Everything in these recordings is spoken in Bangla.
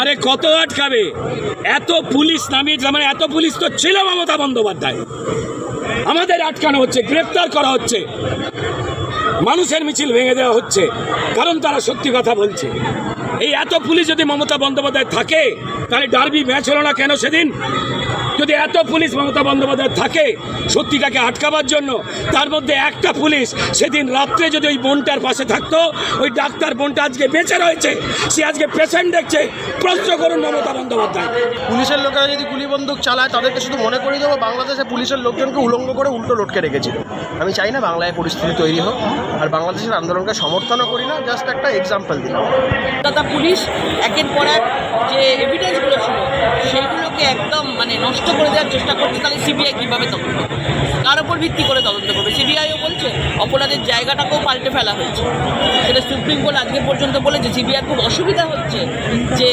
আরে কত আটকাবে এত পুলিশ নামিয়ে মানে এত পুলিশ তো ছিল মমতা বন্দ্যোপাধ্যায়। আমাদের আটকানো হচ্ছে, গ্রেপ্তার করা হচ্ছে। মানুষের মিছিল ভেঙে দেওয়া হচ্ছে, কারণ তারা সত্যি কথা বলছে। এই এত পুলিশ যদি মমতা বন্দ্যোপাধ্যায় থাকে তাহলে ডার্বি ম্যাচ হলো না কেন সেদিন? যদি এত পুলিশ মমতা বন্দ্যোপাধ্যায় থাকে সত্যিটাকে আটকাবার জন্য তার মধ্যে একটা পুলিশ সেদিন রাত্রে যদি ওই বোনটার পাশে থাকতো ওই ডাক্তার বোনটা আজকে বেঁচে রয়েছে সে আজকে পেশেন্ট দেখছে প্রশ্ন করুন মমতা বন্দ্যোপাধ্যায়। পুলিশের লোকেরা যদি গুলি বন্দুক চালায় তাদেরকে শুধু মনে করিয়ে দেবো বাংলাদেশে পুলিশের লোকজনকে উলঙ্গ করে উল্টো লটকে রেখেছিল। আমি চাই না বাংলায় পরিস্থিতি তৈরি হোক আর বাংলাদেশের আন্দোলনকে সমর্থনও করি না জাস্ট একটা এক্সাম্পল দিলাম। কলকাতা পুলিশ একের পর এক যে এভিডেন্সগুলো ছিল, সেইগুলোকে একদম মানে নষ্ট করে দেওয়ার চেষ্টা করছে তাহলে সিবিআই কীভাবে তদন্ত করবে? কার ওপর ভিত্তি করে তদন্ত করবে? সিবিআইও বলছে, অপরাধের জায়গাটাকেও পাল্টে ফেলা হয়েছে। সেটা সুপ্রিম কোর্ট আজকে পর্যন্ত বলেছে সিবিআই খুব অসুবিধা হচ্ছে যে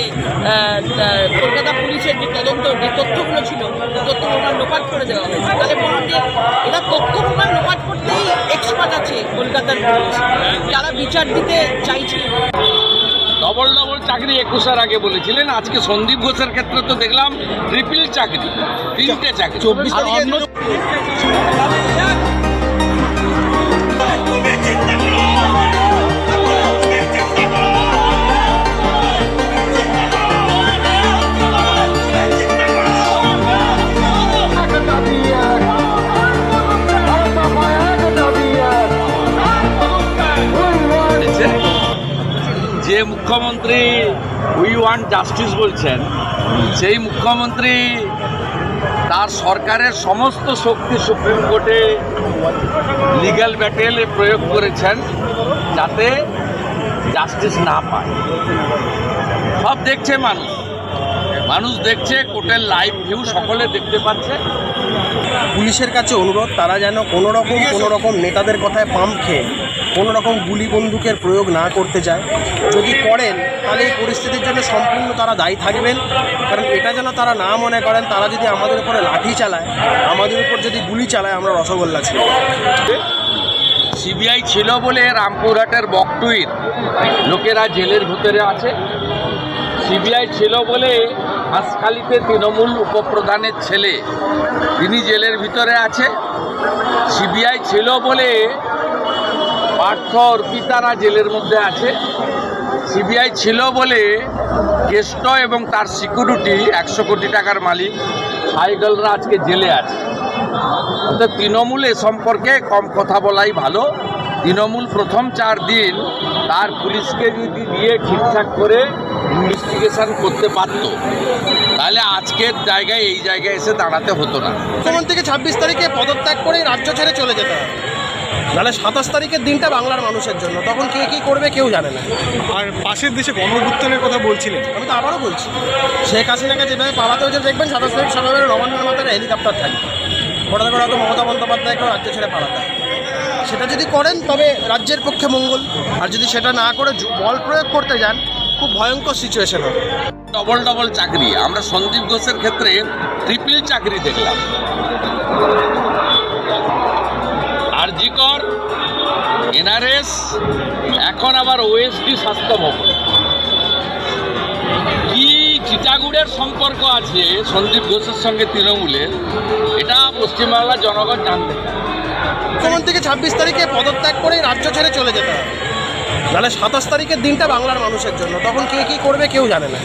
কলকাতা পুলিশের যে তদন্ত, যে তথ্যগুলো ছিল তথ্য প্রমাণ লোপাট করে দেওয়া হয়েছে। তাহলে বলুন যে এরা তথ্য প্রমাণ লোপাট করতেই এক্সপার্ট আছে কলকাতার পুলিশ। যারা বিচার দিতে চাইছে ডবল ডবল চাকরি একুশের আগে বলেছিলেন। আজকে সন্দীপ ঘোষের ক্ষেত্রে তো দেখলাম ট্রিপল চাকরি তিনটে চাকরি। চব্বিশ মুখ্যমন্ত্রী উই ওয়ান্ট জাস্টিস বলছেন, সেই মুখ্যমন্ত্রী তার সরকারের সমস্ত শক্তি সুপ্রিম কোর্টে লিগ্যাল ব্যাটেলে প্রয়োগ করেছেন যাতে জাস্টিস না পায়। সব দেখছে মানুষ। মানুষ দেখছে, কোর্টের লাইভ ভিউ সকলে দেখতে পাচ্ছে। পুলিশের কাছে অনুরোধ, তারা যেন কোনো রকম কোনো রকম নেতাদের কথায় পাম্প খেয়ে। কোনো রকম গুলি বন্দুকের প্রয়োগ না করতে চায়। যদি করেন, তাহলে এই পরিস্থিতির জন্য সম্পূর্ণ তারা দায়ী থাকবেন। কারণ এটা যেন তারা না মনে করেন, তারা যদি আমাদের উপরে লাঠি চালায়, আমাদের উপর যদি গুলি চালায়, আমরা রসগোল্লা ছিল সিবিআই ছিল বলে রামপুরহাটের বকটুইর। লোকেরা জেলের ভিতরে আছে। সিবিআই ছিল বলে হাঁসখালিতে তৃণমূল উপপ্রধানের ছেলে, তিনি জেলের ভিতরে আছে। সিবিআই ছিল বলে পার্থ অর্পিতারা জেলের মধ্যে আছে। সিবিআই ছিল বলে কেষ্ট এবং তার সিকিউরিটি একশো কোটি টাকার মালিক সাইকেলরা আজকে জেলে আছে। অর্থাৎ তৃণমূল এ সম্পর্কে কম কথা বলাই ভালো। তৃণমূল প্রথম চার দিন তার পুলিশকে যদি দিয়ে ঠিকঠাক করে ইনভেস্টিগেশন করতে পারতো, তাহলে আজকের জায়গায় এই জায়গায় এসে দাঁড়াতে হতো না। মুখ্যমন্ত্রীকে ছাব্বিশ তারিখে পদত্যাগ করে রাজ্য ছেড়ে চলে যেতে হবে। নাহলে সাতাশ তারিখের দিনটা বাংলার মানুষের জন্য। তখন কে কী করবে কেউ জানে না। আর পাশের দেশে গণভুত্থানের কথা বলছিলেন। আমি তো আবারও বলছি শেখ হাসিনাকে যেভাবে পালাতে হয়েছে দেখবেন সাতাশ তারিখ সকালে নবান্নের মাথায় হেলিকপ্টার থাকবে হঠাৎ করে হয়তো মমতা বন্দ্যোপাধ্যায়কেও রাজ্য ছেড়ে পালাতে সেটা যদি করেন তবে রাজ্যের পক্ষে মঙ্গল। আর যদি সেটা না করে বল প্রয়োগ করতে যান খুব ভয়ঙ্কর সিচুয়েশন হবে। ডবল ডবল চাকরি। আমরা সন্দীপ ঘোষের ক্ষেত্রে ট্রিপল চাকরি দেখলাম। আরজিকর এনআরএস এখন আবার ওএসডি স্বাস্থ্য ভবন কি চিটাগুড়ের সম্পর্ক আছে সন্দীপ ঘোষের সঙ্গে তৃণমূলের এটা পশ্চিমবাংলার জনগণ জানতে মুখ্যমন্ত্রীকে ছাব্বিশ তারিখে পদত্যাগ করে রাজ্য ছেড়ে চলে যেতে হবে। তাহলে সাতাশ তারিখের দিনটা বাংলার মানুষের জন্য তখন কে কী করবে কেউ জানে না।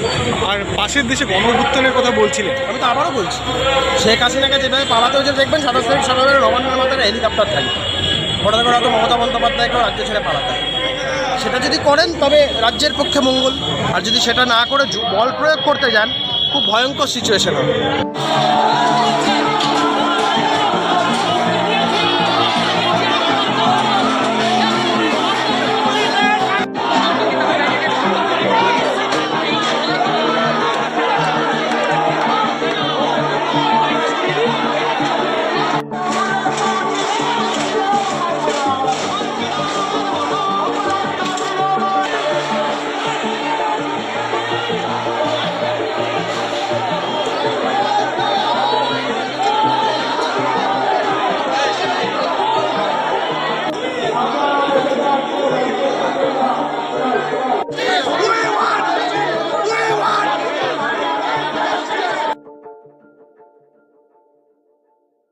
আর পাশের দেশে গণভুত্থানের কথা বলছিলেন। আমি তো আবারও বলছি শেখ হাসিনাকে যেভাবে পালাতে হয়েছে দেখবেন সাতাশ তারিখ সকালে নবান্নের মাথায় হেলিকপ্টার থাকবে। হঠাৎ করে হয়তো মমতা বন্দ্যোপাধ্যায়কেও রাজ্য ছেড়ে পালাতে সেটা যদি করেন, তবে রাজ্যের পক্ষে মঙ্গল। আর যদি সেটা না করে বল প্রয়োগ করতে যান, খুব ভয়ঙ্কর সিচুয়েশন হবে।